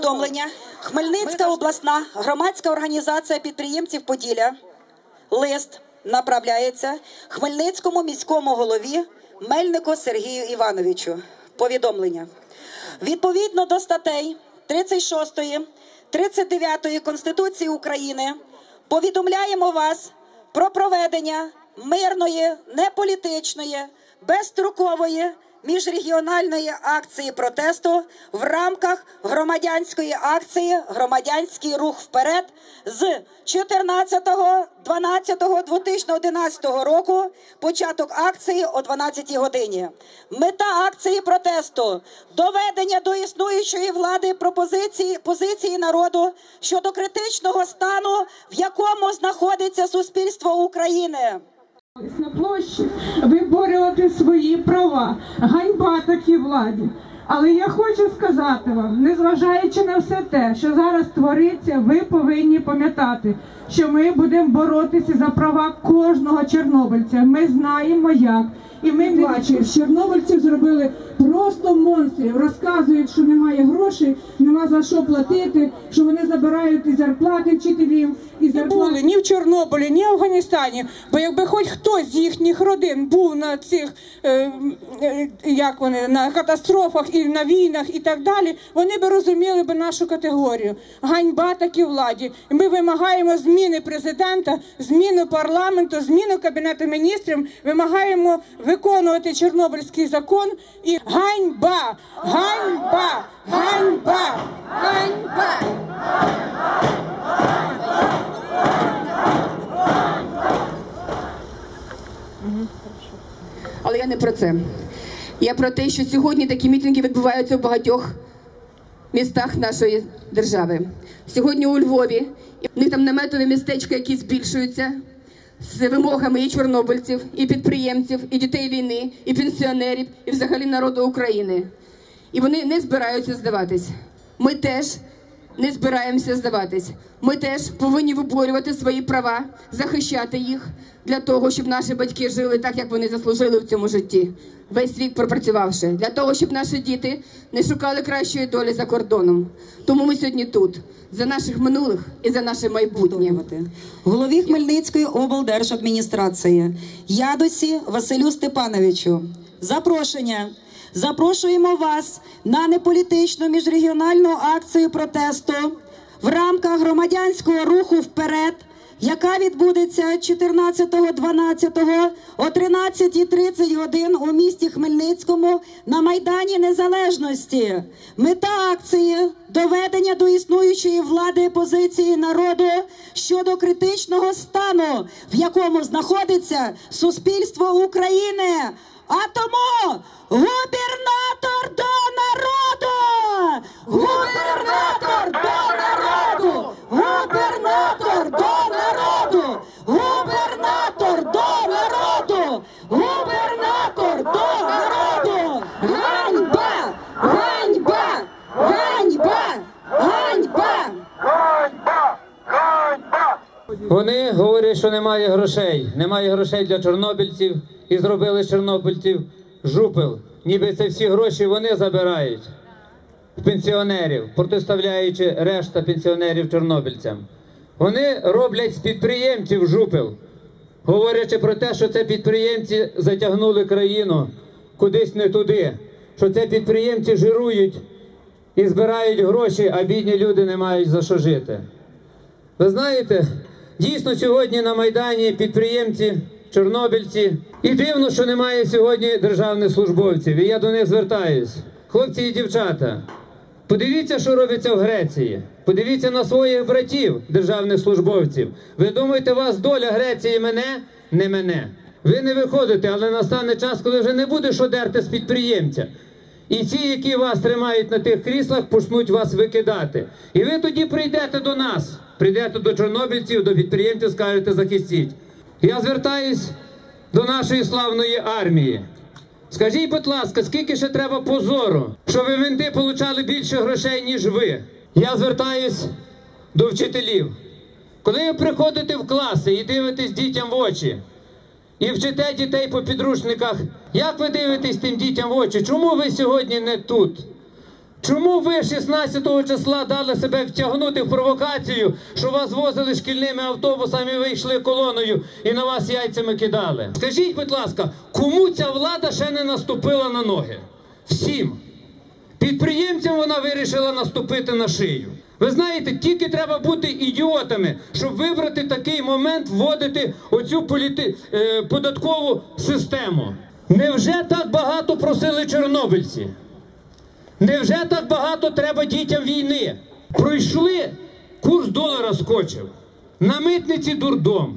Повідомлення. Хмельницька обласна громадська організація підприємців Поділля. Лист направляється Хмельницькому міському голові Мельнику Сергію Івановичу. Повідомлення. Відповідно до статей 36, 39 Конституції України повідомляємо вас про проведення мирної, неполітичної, безстрокової міжрегіональної акції протесту в рамках громадянської акції Громадянський рух вперед з 14.12.2011 року. Початок акції о 12 годині. Мета акції протесту доведення до існуючої влади пропозиції позиції народу щодо критичного стану, в якому знаходиться суспільство України. На площі виборювати свої права. Ганьба такій владі. Але я хочу сказати вам, незважаючи на все те, що зараз твориться, ви повинні пам'ятати, що ми будемо боротися за права кожного чорнобильця. Ми знаємо як. І ми не Бачив, з чорнобильців зробили просто монстрів. Розказують, що немає грошей, нема за що платити, що вони забирають і зарплати вчителів, і не зарплати. були ні в Чорнобилі, ні в Афганістані. Бо якби хоч хтось з їхніх родин був на цих е, е, як вони на катастрофах і на війнах, і так далі, вони би розуміли би нашу категорію. Ганьба такій владі. Ми вимагаємо зміни президента, зміни парламенту, зміну кабінету міністрів. Вимагаємо виконувати Чорнобильський закон і ганьба, ганьба, ганьба, ганьба. Але я не про це. Я про те, що сьогодні такі мітинги відбуваються в багатьох містах нашої держави. Сьогодні у Львові в них там наметові містечка, які збільшуються з вимогами і чорнобильців, і підприємців, і дітей війни, і пенсіонерів, і взагалі народу України. І вони не збираються здаватись. Ми теж не збираємося здаватись. Ми теж повинні виборювати свої права, захищати їх для того, щоб наші батьки жили так, як вони заслужили в цьому житті, весь вік пропрацювавши, для того, щоб наші діти не шукали кращої долі за кордоном. Тому ми сьогодні тут за наших минулих і за наше майбутнє. голові Хмельницької облдержадміністрації Ядосі Василю Степановичу. Запрошення. Запрошуємо вас на неполітичну міжрегіональну акцію протесту в рамках громадянського руху вперед, яка відбудеться 14.12 о 13.30 годин у місті Хмельницькому на Майдані Незалежності. Мета акції доведення до існуючої влади позиції народу щодо критичного стану, в якому знаходиться суспільство України. А тому губернатор до народу! Губернатор до народу! Губернатор до народу! Губернатор до народу! Губернатор до народу! Ганьба! Ганьба! Ганьба! Ганьба! ганьба, ганьба. Вони говорять, що немає грошей. Немає грошей для чорнобильців і зробили чорнобильців жупел. Ніби це всі гроші вони забирають в пенсіонерів, протиставляючи решта пенсіонерів чорнобильцям. Вони роблять з підприємців жупел, говорячи про те, що це підприємці затягнули країну кудись не туди, що це підприємці жирують і збирають гроші, а бідні люди не мають за що жити. Ви знаєте, дійсно сьогодні на Майдані підприємці, чорнобильці. І дивно, що немає сьогодні державних службовців. І я до них звертаюсь. Хлопці і дівчата, подивіться, що робиться в Греції. Подивіться на своїх братів, державних службовців. Ви думаєте, вас доля Греції мене? Не мене. Ви не виходите, але настане час, коли вже не буде що дерти з підприємця. І ці, які вас тримають на тих кріслах, почнуть вас викидати. І ви тоді прийдете до нас, прийдете до чорнобильців, до підприємців, скажете, захистіть. Я звертаюсь до нашої славної армії. Скажіть, будь ласка, скільки ще треба позору, щоб менти получали більше грошей, ніж ви? Я звертаюсь до вчителів. Коли ви приходите в класи і дивитесь дітям в очі, і вчите дітей по підручниках. Як ви дивитесь тим дітям в очі? Чому ви сьогодні не тут? Чому ви 16 числа дали себе втягнути в провокацію, що вас возили шкільними автобусами, ви йшли колоною і на вас яйцями кидали? Скажіть, будь ласка, кому ця влада ще не наступила на ноги? Всім. Підприємцям вона вирішила наступити на шию. Ви знаєте, тільки треба бути ідіотами, щоб вибрати такий момент, вводити оцю політи... е, податкову систему. Невже так багато просили чорнобильці? Невже так багато треба дітям війни? Пройшли, курс долара скочив. На митниці дурдом.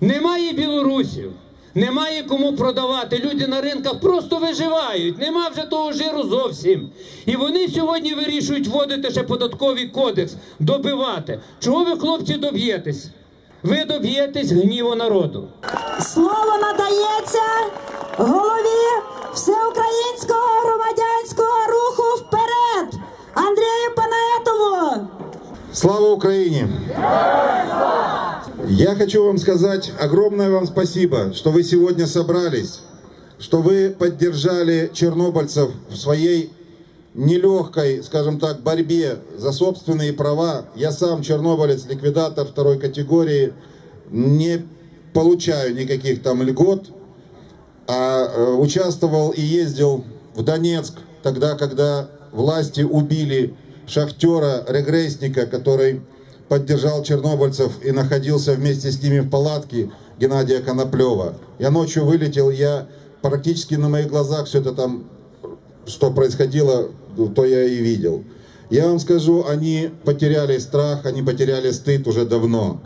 Немає білорусів, немає кому продавати. Люди на ринках просто виживають. Нема вже того жиру зовсім. І вони сьогодні вирішують вводити ще податковий кодекс, добивати. Чого ви, хлопці, доб'єтесь? Ви доб'єтесь гніву народу. Слово надається голові всеукраїнського громадянського руху вперед Андрію Панаетову. Слава Украине! Я хочу вам сказать огромное вам спасибо, что вы сегодня собрались, что вы поддержали чернобыльцев в своей нелегкой, скажем так, борьбе за собственные права. Я сам чернобылец, ликвидатор второй категории, не получаю никаких там льгот, а э, участвовал и ездил в Донецк тогда, когда власти убили шахтера, регрессника, который поддержал чернобыльцев и находился вместе с ними в палатке Геннадия Коноплева. Я ночью вылетел, я практически на моих глазах все это там, что происходило, то я и видел. Я вам скажу, они потеряли страх, они потеряли стыд уже давно.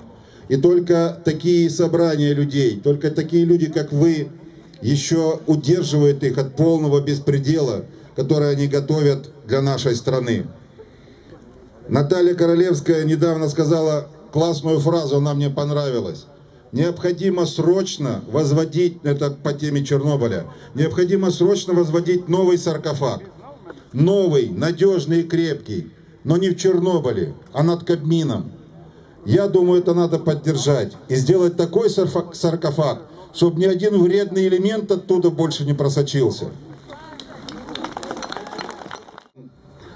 И только такие собрания людей, только такие люди, как вы, еще удерживают их от полного беспредела, который они готовят для нашей страны. Наталья Королевская недавно сказала классную фразу, она мне понравилась. Необходимо срочно возводить, это по теме Чернобыля, необходимо срочно возводить новый саркофаг. Новый, надежный и крепкий, но не в Чернобыле, а над Кабмином. Я думаю, это надо поддержать и сделать такой саркофаг, чтобы ни один вредный элемент оттуда больше не просочился.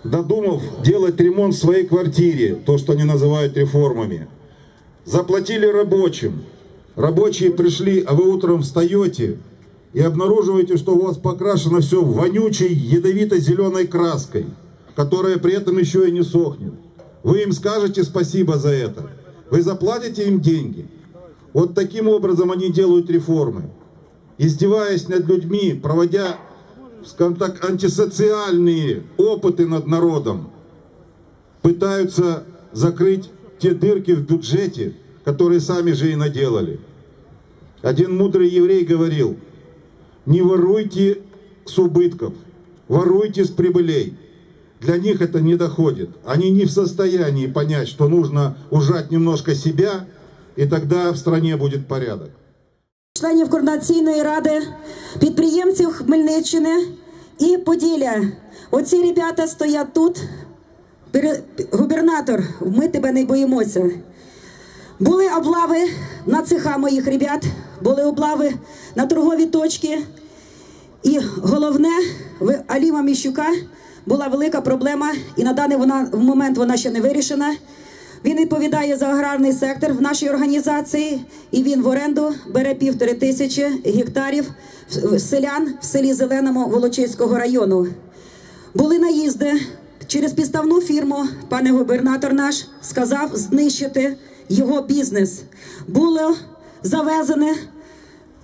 Додумав делать ремонт в своей квартире, то, что они называют реформами, заплатили рабочим. Рабочие пришли, а вы утром встаете и обнаруживаете, что у вас покрашено все вонючей ядовито-зеленой краской, которая при этом еще и не сохнет. Вы им скажете спасибо за это. Вы заплатите им деньги. Вот таким образом они делают реформы. Издеваясь над людьми, проводя, скажем так, антисоциальные опыты над народом, пытаются закрыть те дырки в бюджете, которые сами же и наделали. Один мудрый еврей говорил, не воруйте с убытков, воруйте с прибылей. Для них это не доходит. Они не в состоянии понять, что нужно ужать немножко себя, и тогда в стране будет порядок. членів координаційної ради, підприємців Хмельниччини і Поділля. Оці ребята стоять тут. Губернатор, ми тебе не боїмося. Були облави на цеха моїх ребят, були облави на торгові точки. І головне, в Аліма Міщука була велика проблема, і на даний момент вона ще не вирішена. Він відповідає за аграрний сектор в нашій організації, і він в оренду бере півтори тисячі гектарів селян в селі Зеленому Волочиського району. Були наїзди через підставну фірму. Пане губернатор наш сказав знищити його бізнес. Було завезене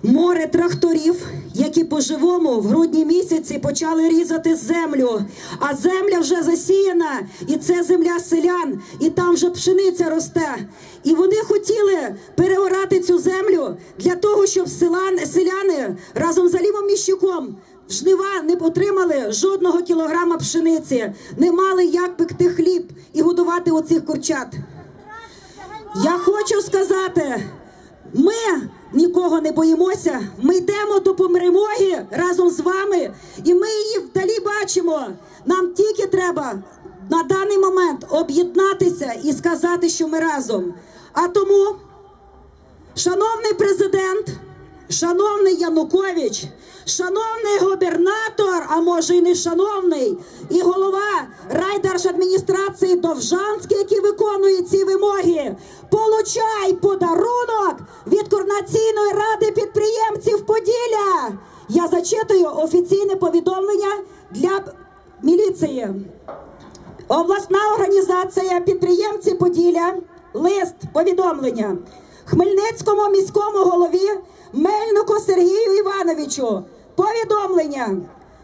море тракторів, які по-живому в грудні місяці почали різати землю. А земля вже засіяна, і це земля селян, і там вже пшениця росте. І вони хотіли переорати цю землю для того, щоб селян, селяни разом з Алімом Міщуком жнива не отримали жодного кілограма пшениці, не мали як пекти хліб і годувати оцих курчат. Я хочу сказати, ми нікого не боїмося. Ми йдемо до перемоги разом з вами, і ми її вдалі бачимо. Нам тільки треба на даний момент об'єднатися і сказати, що ми разом. А тому, шановний президент, шановний Янукович, шановний губернатор, а може й не шановний, і голова райдержадміністрації Довжанський, який виконує ці вимоги, получай подарунок від Координаційної ради підприємців Поділля. Я зачитую офіційне повідомлення для міліції. Обласна організація підприємці Поділля, лист повідомлення Хмельницькому міському голові Мельнику Сергію Івановичу. Повідомлення.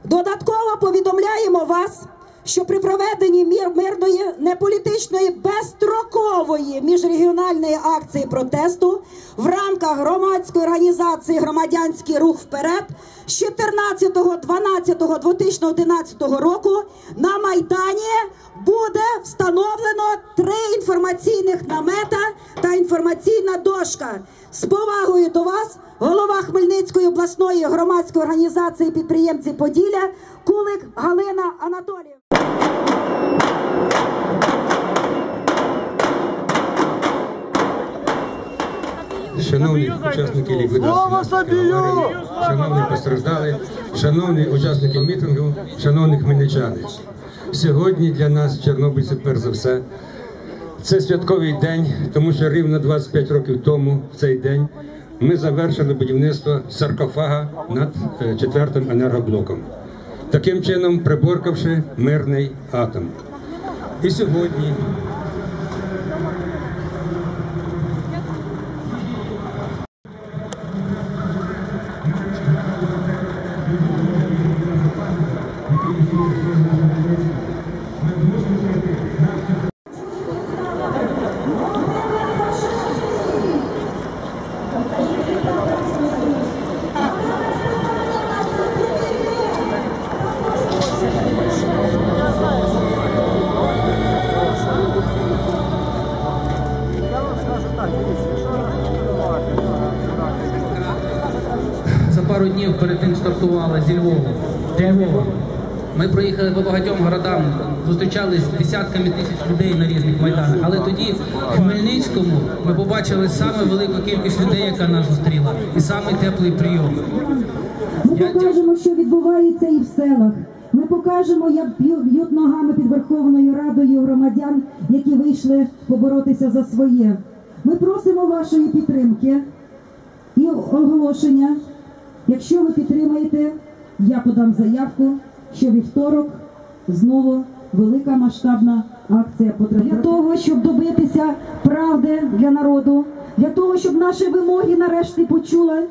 Додатково повідомляємо вас, що при проведенні мирної неполітичної безстрокової міжрегіональної акції протесту в рамках громадської організації Громадянський рух вперед з 14.12.2011 року на Майдані буде встановлено три інформаційних намета та інформаційна дошка. З повагою до вас, голова Хмельницької обласної громадської організації підприємці Поділля Кулик Галина Анатоліївна. Шановні учасники ліквідації шановні постраждали, шановні учасники мітингу, шановні хмельничани. Сьогодні для нас, чорнобильців, перш за все, це святковий день, тому що рівно 25 років тому, в цей день, ми завершили будівництво саркофага над е, четвертим енергоблоком, таким чином приборкавши мирний атом. І сьогодні перед тим стартувала зі Львова. Де Львова? Ми проїхали по багатьом городам, зустрічались з десятками тисяч людей на різних майданах. Але тоді в Хмельницькому ми побачили саме велику кількість людей, яка нас зустріла, і самий теплий прийом. Ми Я покажемо, що відбувається і в селах. Ми покажемо, як б'ють ногами під Верховною Радою громадян, які вийшли поборотися за своє. Ми просимо вашої підтримки і оголошення. Якщо ви підтримаєте, я подам заявку, що вівторок знову велика масштабна акція потрібна для того, щоб добитися правди для народу, для того, щоб наші вимоги нарешті почули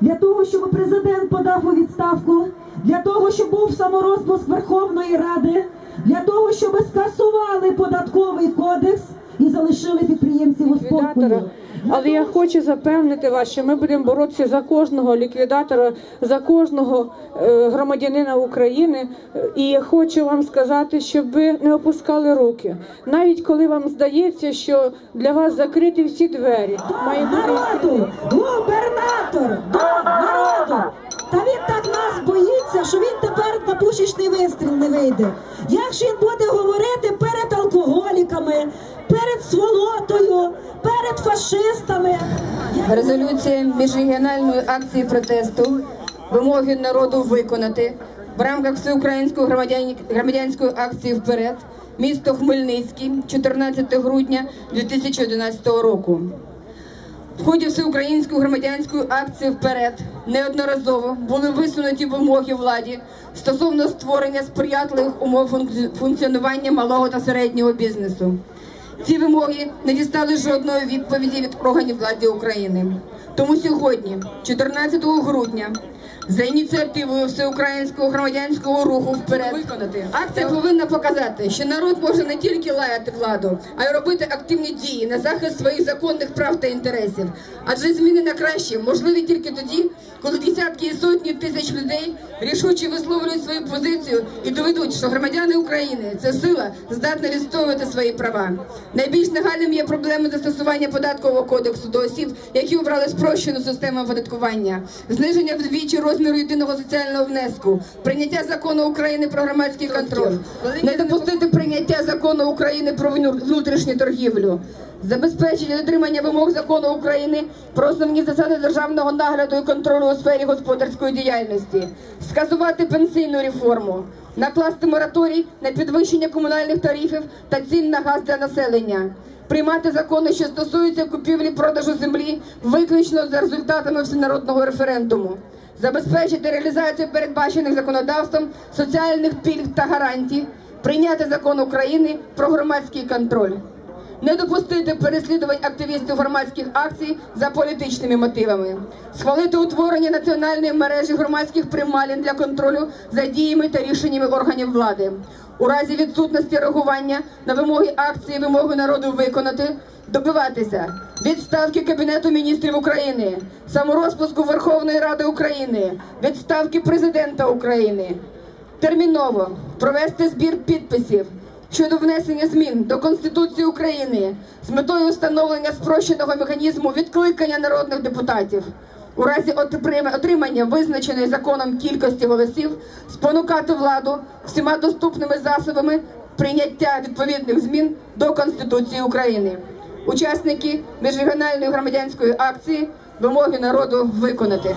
для того, щоб президент подав у відставку, для того, щоб був саморозпуск Верховної Ради, для того, щоб скасували податковий кодекс і залишили підприємців у спокою. Але я хочу запевнити вас, що ми будемо боротися за кожного ліквідатора, за кожного е, громадянина України. Е, І я хочу вам сказати, щоб ви не опускали руки. Навіть коли вам здається, що для вас закриті всі двері, має народу, губернатор до народу. Та він так нас боїться, що він тепер на пушечний вистріл не вийде. Як ж він буде говорити перед алкоголіками, сволотою, перед фашистами? Резолюція міжрегіональної акції протесту вимоги народу виконати в рамках всеукраїнської громадян- громадянської акції вперед місто Хмельницький 14 грудня 2011 року. В ході всеукраїнської громадянської акції вперед неодноразово були висунуті вимоги владі стосовно створення сприятливих умов функціонування малого та середнього бізнесу. Ці вимоги не дістали жодної відповіді від органів влади України. Тому сьогодні, 14 грудня, за ініціативою всеукраїнського громадянського руху вперед виконати акція повинна показати, що народ може не тільки лаяти владу, а й робити активні дії на захист своїх законних прав та інтересів. Адже зміни на краще можливі тільки тоді, коли десятки і сотні тисяч людей рішуче висловлюють свою позицію і доведуть, що громадяни України це сила здатна відстоювати свої права. Найбільш нагальним є проблеми застосування податкового кодексу до осіб, які обрали спрощену систему оподаткування, зниження вдвічі розміру єдиного соціального внеску, прийняття закону України про громадський контроль, не допустити прийняття закону України про внутрішню торгівлю. забезпечення дотримання вимог закону України про основні засади державного нагляду і контролю у сфері господарської діяльності, скасувати пенсійну реформу, накласти мораторій на підвищення комунальних тарифів та цін на газ для населення. Приймати закони, що стосуються купівлі продажу землі, виключно за результатами всенародного референдуму, забезпечити реалізацію передбачених законодавством соціальних пільг та гарантій, прийняти закон України про громадський контроль, не допустити переслідувань активістів громадських акцій за політичними мотивами, схвалити утворення національної мережі громадських приймалень для контролю за діями та рішеннями органів влади. У разі відсутності реагування на вимоги акції, вимоги народу виконати, добиватися відставки Кабінету міністрів України, саморозпуску Верховної Ради України, відставки президента України, терміново провести збір підписів щодо внесення змін до Конституції України з метою встановлення спрощеного механізму відкликання народних депутатів. У разі отримання- визначеної законом кількості голосів спонукати владу всіма доступними засобами прийняття відповідних змін до Конституції України. Учасники міжрегіональної громадянської акції вимоги народу виконати.